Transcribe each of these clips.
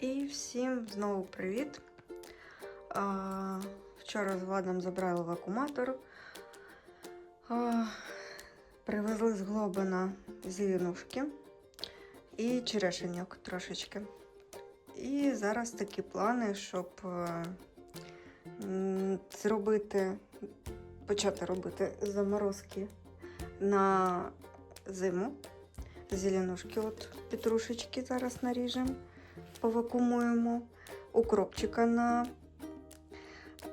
І всім знову привіт. А, вчора з Владом забрали вакууматор. А, привезли з Глобина зеленушки і черешеньок трошечки. І зараз такі плани, щоб зробити, почати робити заморозки на зиму. Зеленушки, от петрушечки зараз наріжемо повакуумуємо, укропчика на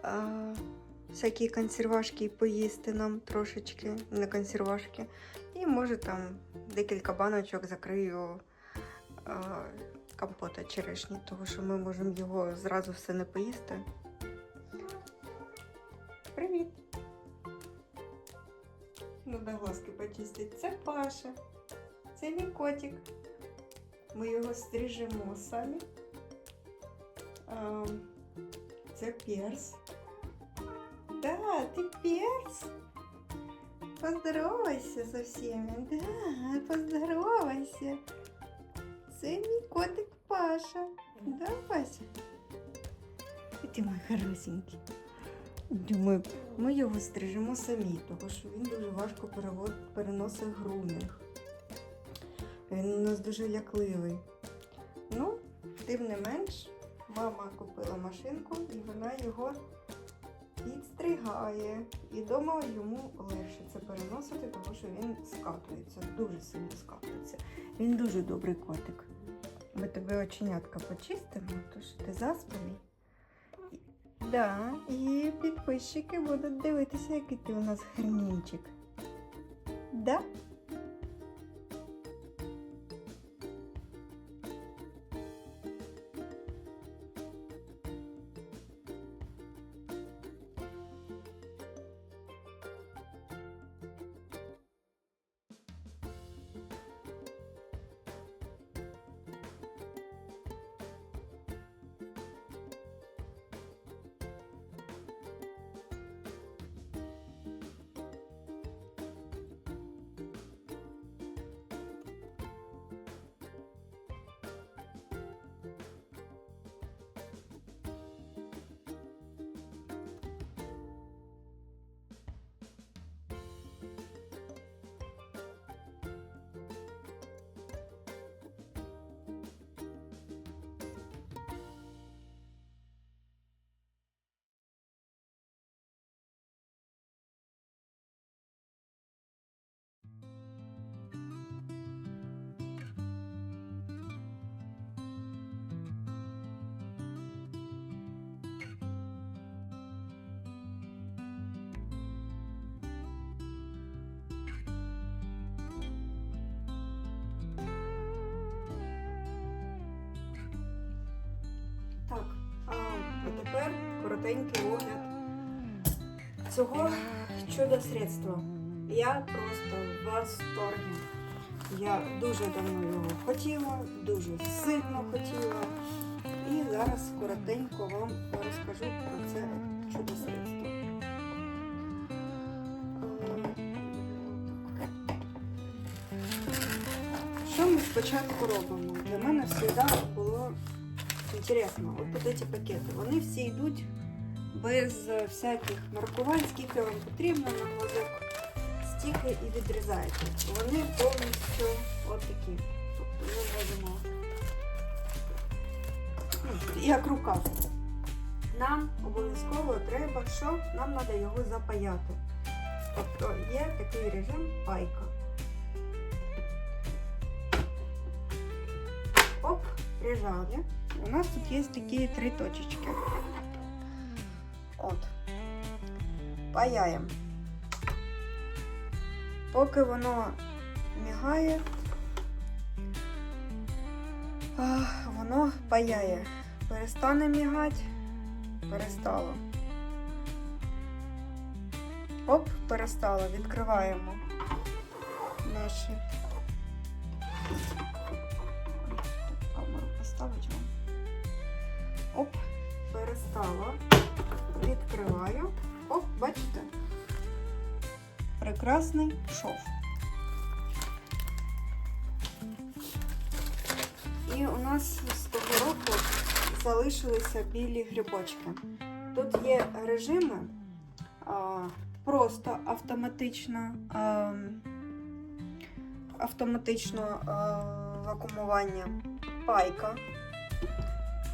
а, всякі консервашки і поїсти нам трошечки на консервашки. І може там декілька баночок закрию а, компота черешні, тому що ми можемо його зразу все не поїсти. Привіт! Ну, на глазки почистить. Це Паша. Це мій котик. Ми його стрижемо самі. Це перс. Да, ти перс? Поздоровайся со всеми. Да, поздоровайся. Це мій котик Паша. Да, Пася? Ти мой хорошенький. Думаю, ми його стрижемо самі, тому що він дуже важко переносить грумінг. Він у нас дуже лякливий. Ну, тим не менш, мама купила машинку і вона його підстригає. І вдома йому легше це переносити, тому що він скатується, дуже сильно скатується. Він дуже добрий котик. Ми тебе оченятка почистимо, тож ти заспаний. Да, і підписчики будуть дивитися, який ти у нас гарнінчик. Да? Коротенький огляд цього чудо-средства. Я просто в восторгі. Я дуже давно його хотіла, дуже сильно хотіла. І зараз коротенько вам розкажу про це чудо-средство. Що ми спочатку робимо? Для мене завжди було Інтересно, от ці пакети, вони всі йдуть без е, всяких маркувань, скільки вам потрібно на глазок, стільки і відрізаєте. Вони повністю от такі. Тобто ми можемо, ну, як рукав. Нам обов'язково треба, що нам треба його запаяти. Тобто є такий режим пайка. Оп, прижали. У нас тут є такі три точечки. От. Паяємо. Поки воно мігає, воно паяє. Перестане мігати, перестало. Оп, перестало. Відкриваємо наші. Камеру поставить вам. Оп, перестала. Відкриваю. Оп, бачите? Прекрасний шов. І у нас з того року залишилися білі грибочки. Тут є режими просто автоматично, а, автоматично вакуумування пайка,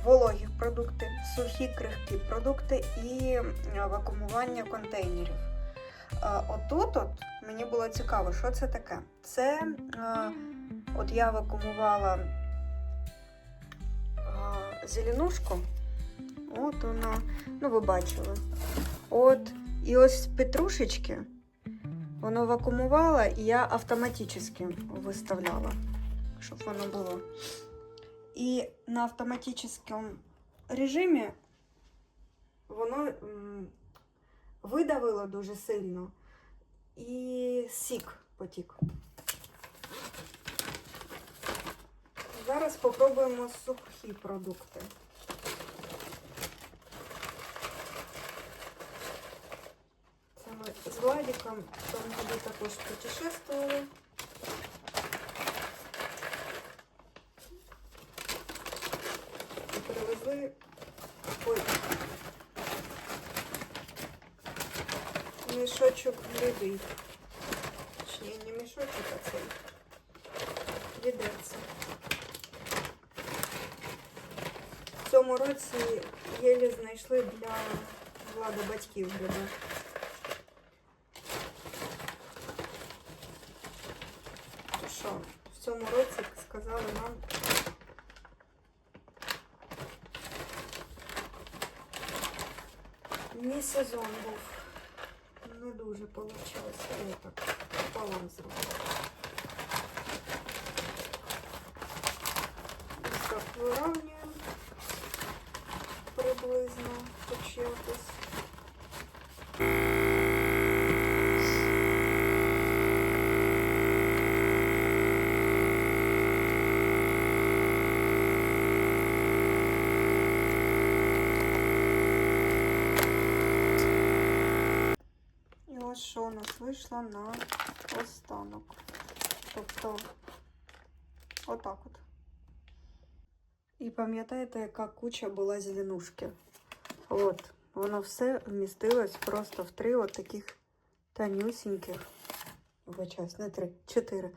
вологі продукти, сухі крихкі продукти і а, вакуумування контейнерів. А, отут от мені було цікаво, що це таке. Це от я вакуумувала зеленушку. От вона, ну ви бачили. От, і ось петрушечки воно вакуумувало, і я автоматично виставляла, щоб воно було. І на автоматичному режимі воно м, видавило дуже сильно і сік потік. Зараз спробуємо сухі продукти. Це ми з Владиком в тому году також путешествували. Привезли ой, мішочок грибів. Точніше, не мішочок, а цей відерце. В цьому році єлі знайшли для влади батьків гриби. В цьому році сказали нам не сезон був. Не дуже вийшло. Я так пополам зробила. Ось так вирівнюємо приблизно хоч якось. Що у нас вийшло на останок. Тобто, отак от. І пам'ятаєте, яка куча була зеленушки? От, воно все вмістилось просто в три от таких тонюсіньких, вибачаюсь, не три, чотири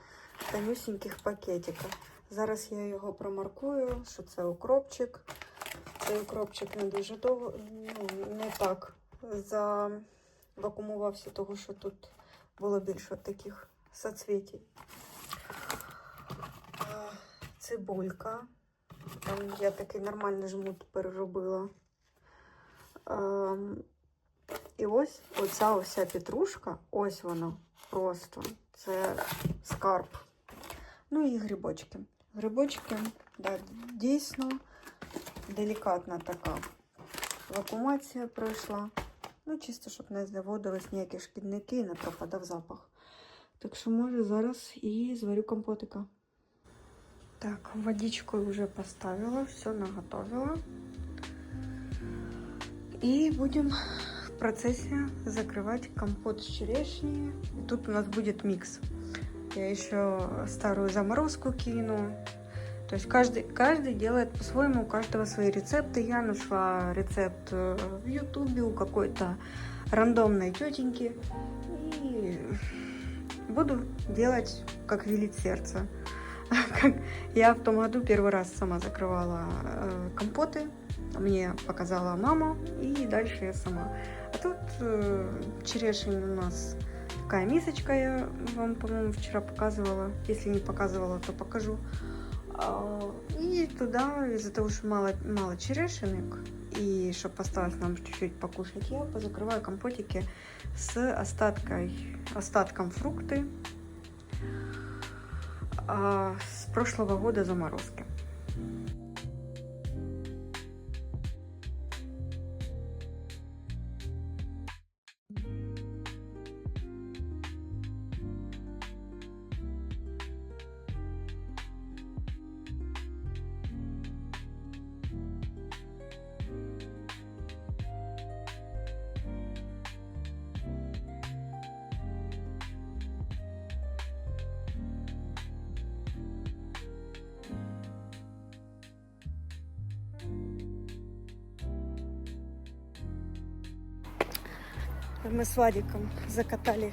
тонюсіньких пакетика. Зараз я його промаркую, що це укропчик. Цей укропчик не дуже довго, ну, не так завакумувався, того що тут було більше таких соцвітій. Цибулька. Я такий нормальний жмут переробила. І ось оця ося петрушка, ось вона просто. Це скарб. Ну і грибочки. Грибочки, да, дійсно делікатна така вакуумація пройшла. Ну, чисто, щоб не заводились ніякі шкідники і не пропадав запах. Так що, може, зараз і зварю компотика. Так, водичку уже поставила, все наготовила. И будем в процессе закрывать компот с черешней. И тут у нас будет микс. Я еще старую заморозку кину. То есть каждый, каждый делает по-своему, у каждого свои рецепты. Я нашла рецепт э, в ютубе у какой-то рандомной тетеньки. И буду делать, как велит сердце. Я в том году первый раз сама закрывала э, компоты. Мне показала мама, и дальше я сама. А тут э, черешень у нас такая мисочка, я вам, по-моему, вчера показывала. Если не показывала, то покажу. А, И туда, из-за того, что мало, мало черешенок, и чтобы осталось нам чуть-чуть покушать, я позакрываю компотики с остаткой, остатком фрукты а, с прошлого года заморозки. Мы с Вадиком закатали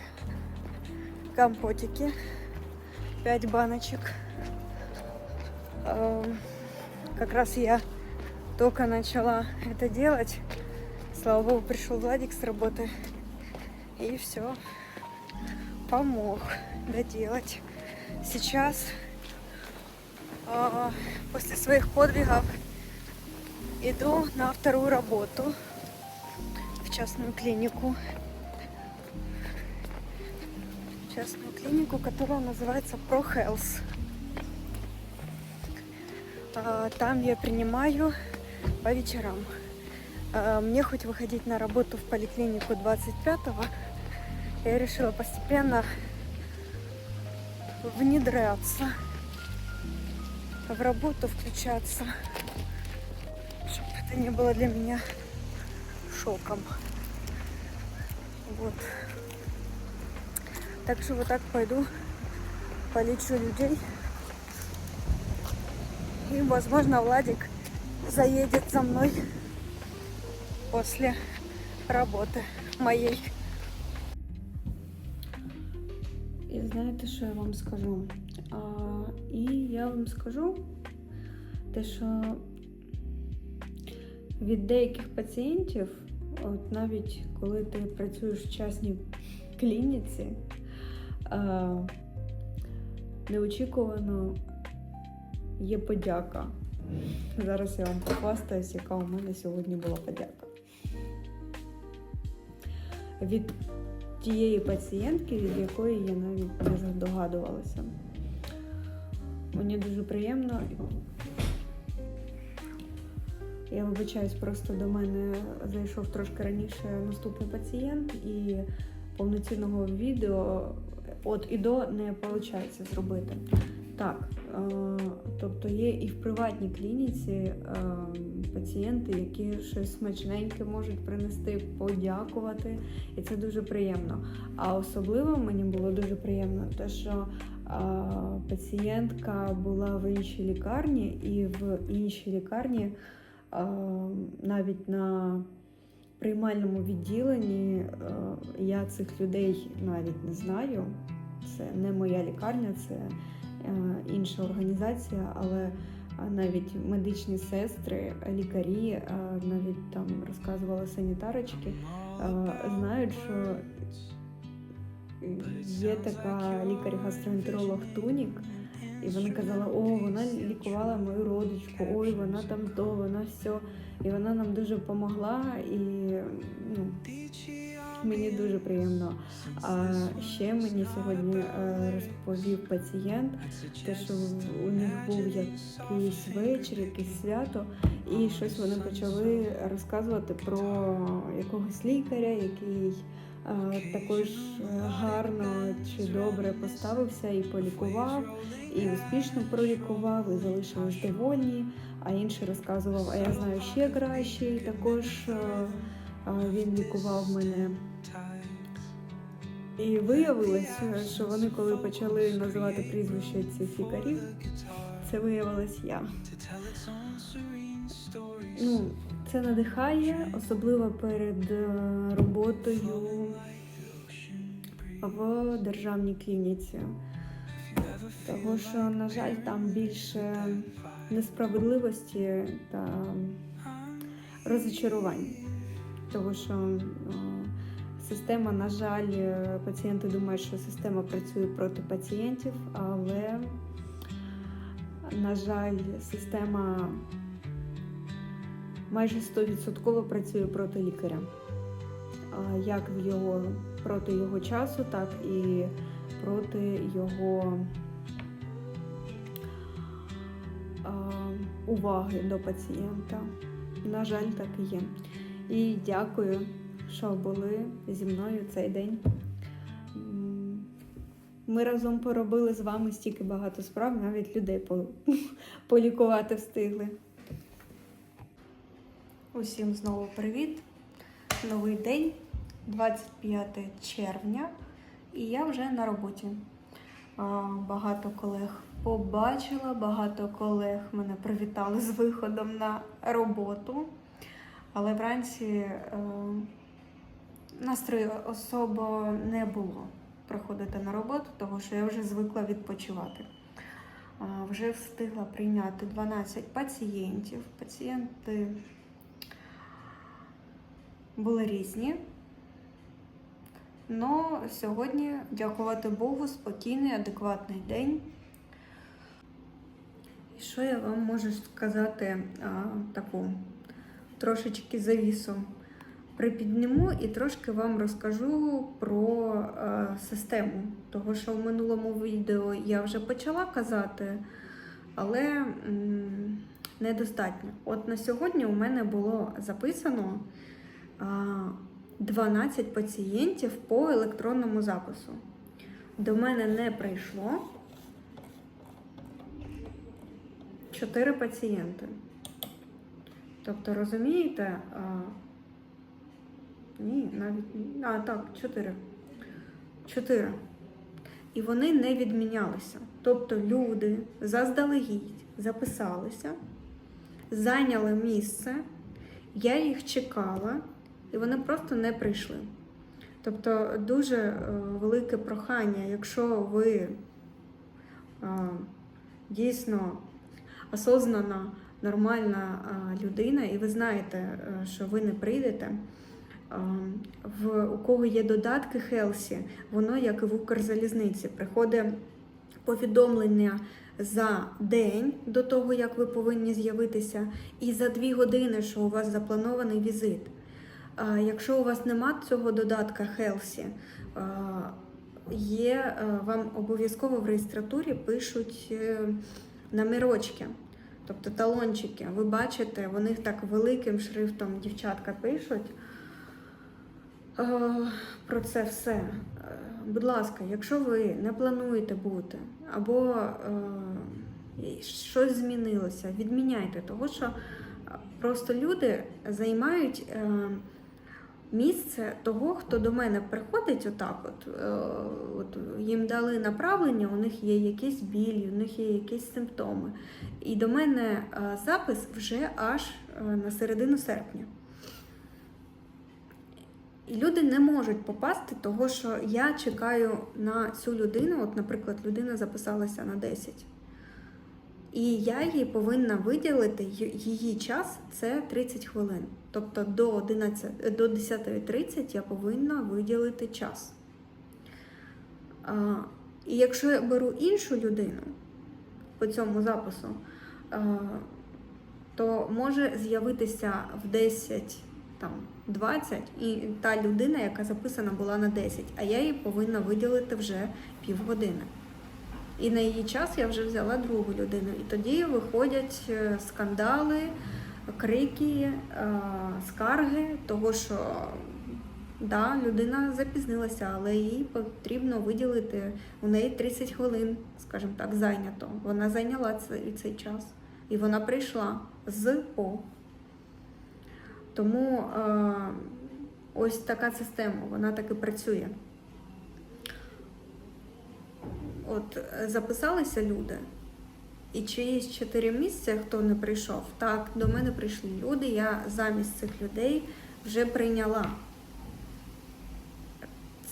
компотики. Пять баночек. Как раз я только начала это делать. Слава богу, пришел Владик с работы. И все. Помог доделать. Сейчас, а, после своих подвигов, иду на вторую работу в частную клинику. В частную клинику, которая называется ProHealth. А, Там я принимаю по вечерам. А, Мне хоть выходить на работу в поликлинику 25-го, я решила постепенно внедряться в работу, включаться, чтобы это не было для меня шоком. Вот. Так что вот так пойду, полечу людей. И, возможно, Владик заедет за мной после работи моєї. І знаєте, що я вам скажу? А, і я вам скажу те, що від деяких пацієнтів, от навіть коли ти працюєш в частній клініці, неочікувано є подяка. Зараз я вам похвастаюсь, яка у мене сьогодні була подяка. Від тієї пацієнтки, від якої я навіть не здогадувалася. Мені дуже приємно. Я вибачаюсь, просто до мене зайшов трошки раніше наступний пацієнт, і повноцінного відео от і до не виходить зробити. Так, е, тобто є і в приватній клініці е, пацієнти, які щось смачненьке можуть принести, подякувати, і це дуже приємно. А особливо мені було дуже приємно, те, що е, пацієнтка була в іншій лікарні, і в іншій лікарні навіть на приймальному відділенні е, я цих людей навіть не знаю. Це не моя лікарня, це е, інша організація, але е, навіть медичні сестри, лікарі, навіть там розказували санітарочки, знають, що є така лікар-гастроентеролог Тунік, і вона казала, о, вона лікувала мою родичку, ой, вона там то, вона все. І вона нам дуже допомогла, і ну, мені дуже приємно. А ще мені сьогодні е, розповів пацієнт, те, що у них був якийсь вечір, якесь свято, і щось вони почали розказувати про якогось лікаря, який також е, гарно чи добре поставився і полікував, і успішно пролікував, і залишились довольні. А інший розказував, а я знаю ще краще, і також е, е, він лікував мене. І виявилось, що вони, коли почали називати прізвища цих лікарів, це виявилась я. Ну, це надихає, особливо перед е, роботою в державній клініці. Тому що, на жаль, там більше несправедливості та розочарувань. Тому що е, система, на жаль, е, пацієнти думають, що система працює проти пацієнтів, але, на жаль, система майже 100% працює проти лікаря. Як в його проти його часу, так і проти його уваги до пацієнта. На жаль, так і є. І дякую, що були зі мною цей день. Ми разом поробили з вами стільки багато справ, навіть людей полікувати встигли. Усім знову привіт. Новий день, 25 червня, і я вже на роботі. Багато колег побачила, багато колег мене привітали з виходом на роботу. Але вранці е, настрою особо не було приходити на роботу, тому що я вже звикла відпочивати. Вже встигла прийняти 12 пацієнтів. Пацієнти були різні. Но сьогодні, дякувати Богу, спокійний, адекватний день. І що я вам можу сказати а, таку трошечки завісу припідніму і трошки вам розкажу про е, систему. Того, що в минулому відео я вже почала казати, але м, недостатньо. От на сьогодні у мене було записано 12 пацієнтів по електронному запису. До мене не прийшло 4 пацієнти. Тобто, розумієте, а, ні, навіть. А, так, 4. 4. І вони не відмінялися. Тобто люди заздалегідь записалися, зайняли місце, я їх чекала, і вони просто не прийшли. Тобто дуже е, велике прохання, якщо ви е, дійсно осознана, нормальна е, людина, і ви знаєте, що ви не прийдете. В, у кого є додатки Хелсі, воно, як і в Укрзалізниці, приходить повідомлення за день до того, як ви повинні з'явитися, і за дві години, що у вас запланований візит. Якщо у вас нема цього додатка Хелсі, є е, вам обов'язково в реєстратурі пишуть е, номерочки, тобто талончики. Ви бачите, вони так великим шрифтом дівчатка пишуть. Е, Про це все. Будь ласка, якщо ви не плануєте бути, або щось змінилося, відміняйте, того що просто люди займають місце того, хто до мене приходить отак. От, е, от їм дали направлення, у них є якісь білі, у них є якісь симптоми. І до мене е, запис вже аж е, на середину серпня. І люди не можуть попасти, того що я чекаю на цю людину. От, наприклад, людина записалася на 10. І я їй повинна виділити її час це 30 хвилин. Тобто до 11, до 10.30 я повинна виділити час. А, і якщо я беру іншу людину по цьому запису, а, то може з'явитися в 10 там 20, і та людина, яка записана була на 10, а я їй повинна виділити вже півгодини. І на її час я вже взяла другу людину. І тоді виходять е, скандали, крики, е, скарги, того що да, людина запізнилася, але їй потрібно виділити у неї 30 хвилин, скажімо так, зайнято. Вона зайняла цей, цей час. І вона прийшла з по. Тому е, ось така система, вона так і працює. От е, записалися люди, і чиїсь чотири місця, хто не прийшов, так, до мене прийшли люди, я замість цих людей вже прийняла.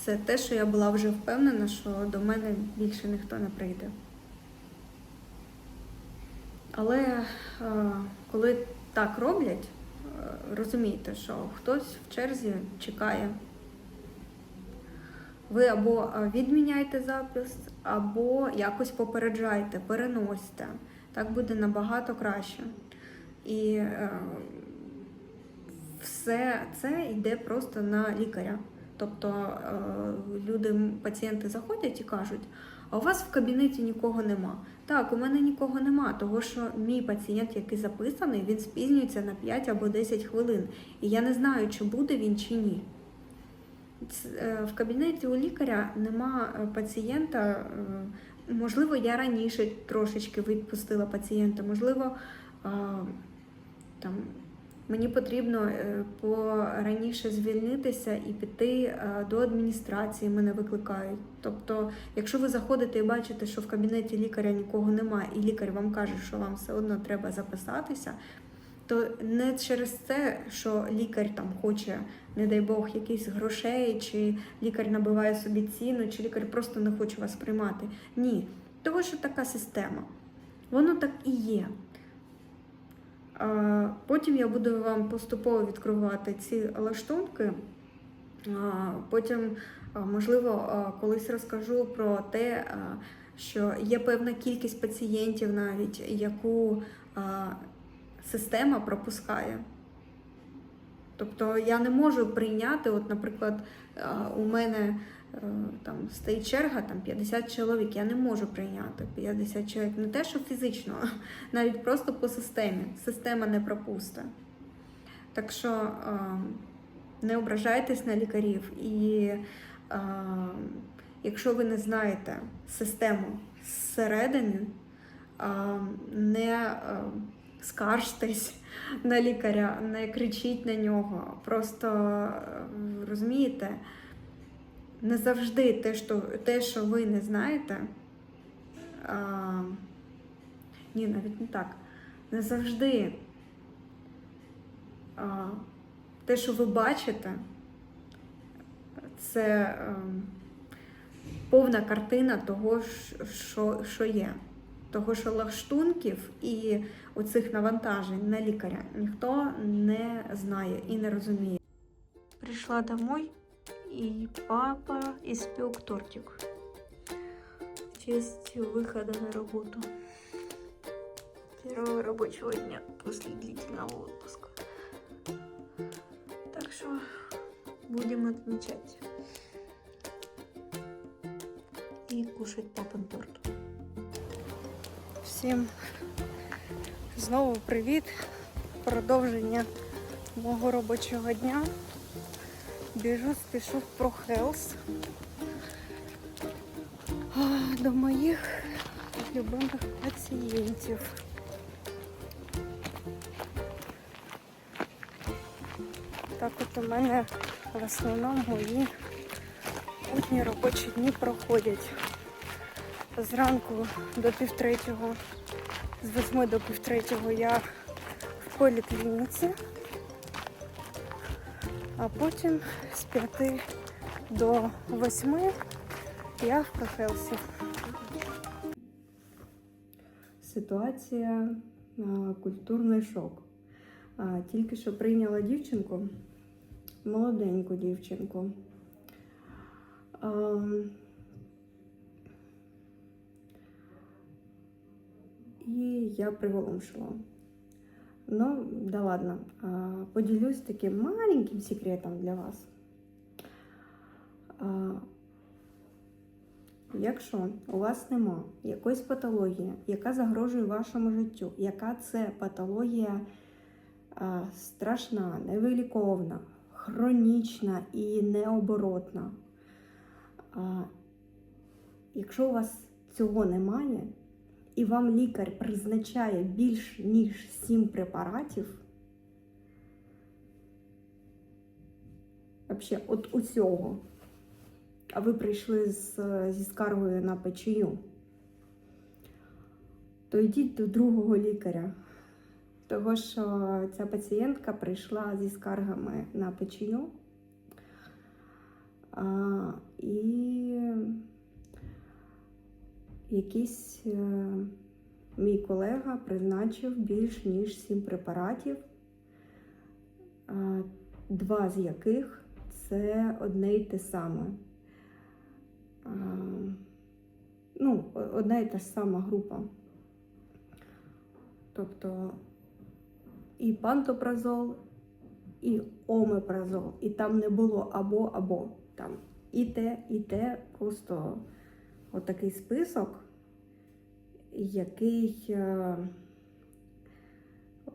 Це те, що я була вже впевнена, що до мене більше ніхто не прийде. Але е, коли так роблять, е, розумійте, що хтось в черзі чекає. Ви або е, відміняйте запис, або якось попереджайте, переносьте. Так буде набагато краще. І е, все це йде просто на лікаря. Тобто е, люди, пацієнти заходять і кажуть, а у вас в кабінеті нікого нема. Так, у мене нікого нема, того що мій пацієнт, який записаний, він спізнюється на 5 або 10 хвилин. І я не знаю, чи буде він чи ні. Е, В кабінеті у лікаря нема е, пацієнта. е, Можливо, я раніше трошечки відпустила пацієнта, можливо, там мені потрібно пораніше звільнитися і піти до адміністрації, мене викликають. Тобто, якщо ви заходите і бачите, що в кабінеті лікаря нікого немає, і лікар вам каже, що вам все одно треба записатися, то не через те, що лікар там хоче, не дай Бог, якісь грошей, чи лікар набиває собі ціну, чи лікар просто не хоче вас приймати. Ні, того, що така система. Воно так і є. Потім я буду вам поступово відкривати ці лаштунки. Потім, можливо, колись розкажу про те, що є певна кількість пацієнтів, навіть яку система пропускає. Тобто я не можу прийняти, от, наприклад, у мене е, там стоїть черга, там 50 чоловік. Я не можу прийняти 50 чоловік. Не те, що фізично, навіть просто по системі. Система не пропустить. Так що не ображайтесь на лікарів. І якщо ви не знаєте систему зсередини, не скаржтесь на лікаря, не кричіть на нього. Просто е, розумієте, не завжди те, що, те, що ви не знаєте. А, ні, навіть не так. Не завжди а, те, що ви бачите, це ем, повна картина того, що, що є. Того, що лаштунків і оцих навантажень на лікаря ніхто не знає і не розуміє. Прийшла домой, і папа испек тортик в честь выхода на работу. Первого рабочего дня после длительного отпуска. Так что будем отмечать. И кушать папин торт. Всім знову привіт. Продовження мого робочого дня. Біжу, спішу в ProHealth до моїх любимих пацієнтів. Так от у мене в основному мої будні робочі дні проходять зранку до півтретього, з восьми до півтретього я в поліклініці, а потім з п'яти до восьми я в профелсі. Ситуація культурний шок. Тільки що прийняла дівчинку, молоденьку дівчинку. І я приголомшила. Ну, да ладно. Поділюсь таким маленьким секретом для вас. Якщо у вас нема якоїсь патології, яка загрожує вашому життю, яка це патологія страшна, невиліковна, хронічна і необоротна. Якщо у вас цього немає, і вам лікар призначає більш ніж 7 препаратів, взагалі, от усього, а ви прийшли з, зі скаргою на печію, то йдіть до другого лікаря. Того, що ця пацієнтка прийшла зі скаргами на печію. А, і якийсь е, мій колега призначив більш ніж сім препаратів, два з яких це одне й те саме. Ну, одна і та ж сама група. Тобто і пантопразол, і омепразол, і там не було або-або. Там і те, і те, просто отакий список, який, е,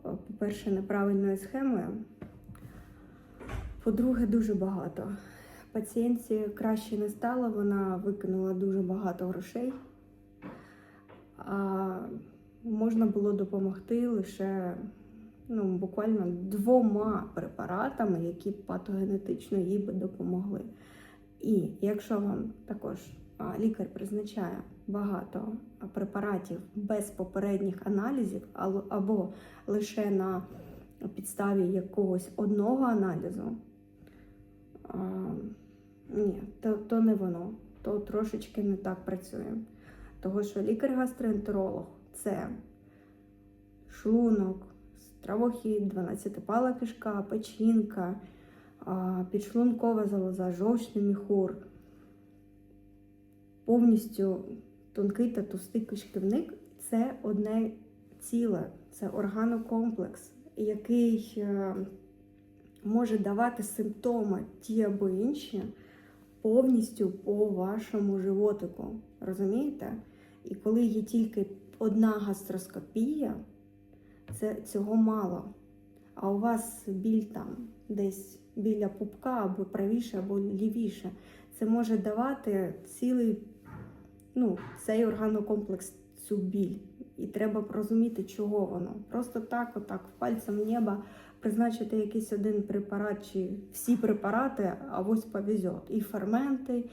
по-перше, неправильною схемою. По-друге, дуже багато. Пацієнтці краще не стало, вона викинула дуже багато грошей. А можна було допомогти лише ну, буквально двома препаратами, які патогенетично їй би допомогли. І якщо вам також лікар призначає багато препаратів без попередніх аналізів, або лише на підставі якогось одного аналізу, а, ні, то, то не воно, то трошечки не так працює. Того, що лікар-гастроентеролог це шлунок, стравохід, 12-пала кишка, печінка, підшлункова залоза, жовчний міхур, повністю тонкий та товстий кишківник це одне ціле, це органокомплекс, який е, може давати симптоми ті або інші повністю по вашому животику. Розумієте? І коли є тільки одна гастроскопія, це цього мало. А у вас біль там десь біля пупка або правіше, або лівіше. Це може давати цілий ну, цей органокомплекс, цю біль. І треба розуміти, чого воно. Просто так, отак, пальцем в небо призначити якийсь один препарат чи всі препарати, а ось повезет. І ферменти,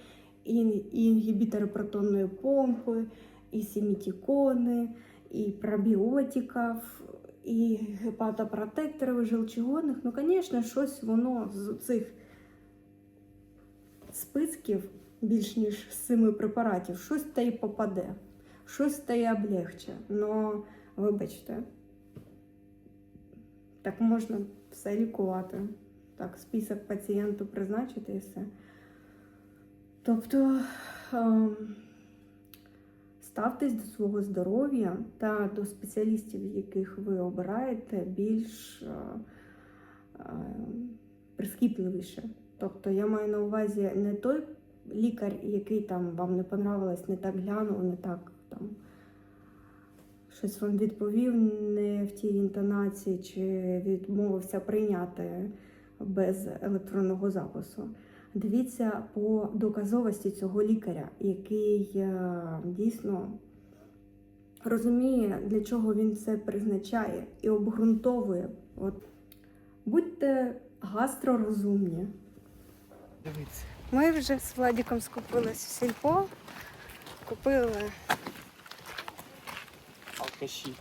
і, і інгібітори протонної помпи, і сімітікони, і пробіотиків, і гепатопротекторів, желчегонних. Ну, звісно, щось воно з цих списків більш ніж семи препаратів, щось та й попаде, щось та облегче. Но, вибачте, так можна все лікувати. Так, список пацієнту призначити і все. Тобто ем, ставтесь до свого здоров'я та до спеціалістів, яких ви обираєте, більш е, е, прискіпливіше. Тобто я маю на увазі не той лікар, який там вам не понравилось, не так глянув, не так там щось вам відповів не в тій інтонації, чи відмовився прийняти без електронного запису. Дивіться по доказовості цього лікаря, який е, дійсно розуміє, для чого він це призначає і обґрунтовує. От будьте гастророзумні. Дивіться. Ми вже з Владіком скупились в сільпо, купили Алкаші.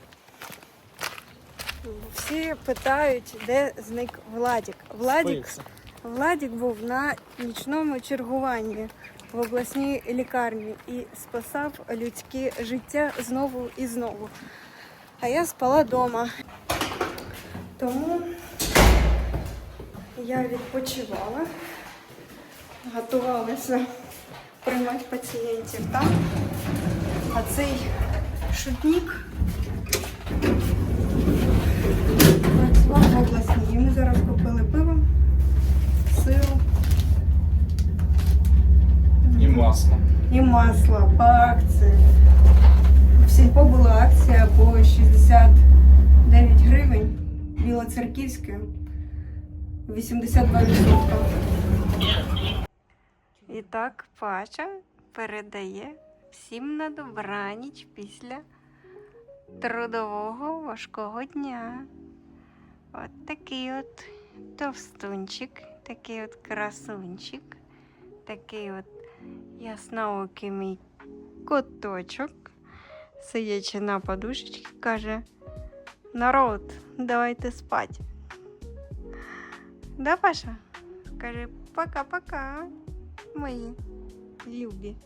всі питають, де зник Владік. Владік, Спився. Владік був на нічному чергуванні в обласній лікарні і спасав людське життя знову і знову. А я спала вдома. Тому я відпочивала, готувалася приймати пацієнтів там. А цей шутник працював в обласній. І ми зараз купили пиво, сиру І масло. і масло по акції. В сільпо була акція по 69 гривень, білоцерківське, 82%. І так Паша передає всім на добраніч після трудового важкого дня. От такий от товстунчик, такий от красунчик, такий от ясноокий мій коточок, сидячи на подушечці, каже: Народ, давайте спать. Да, Паша? Скажи пока-пока, мої любі.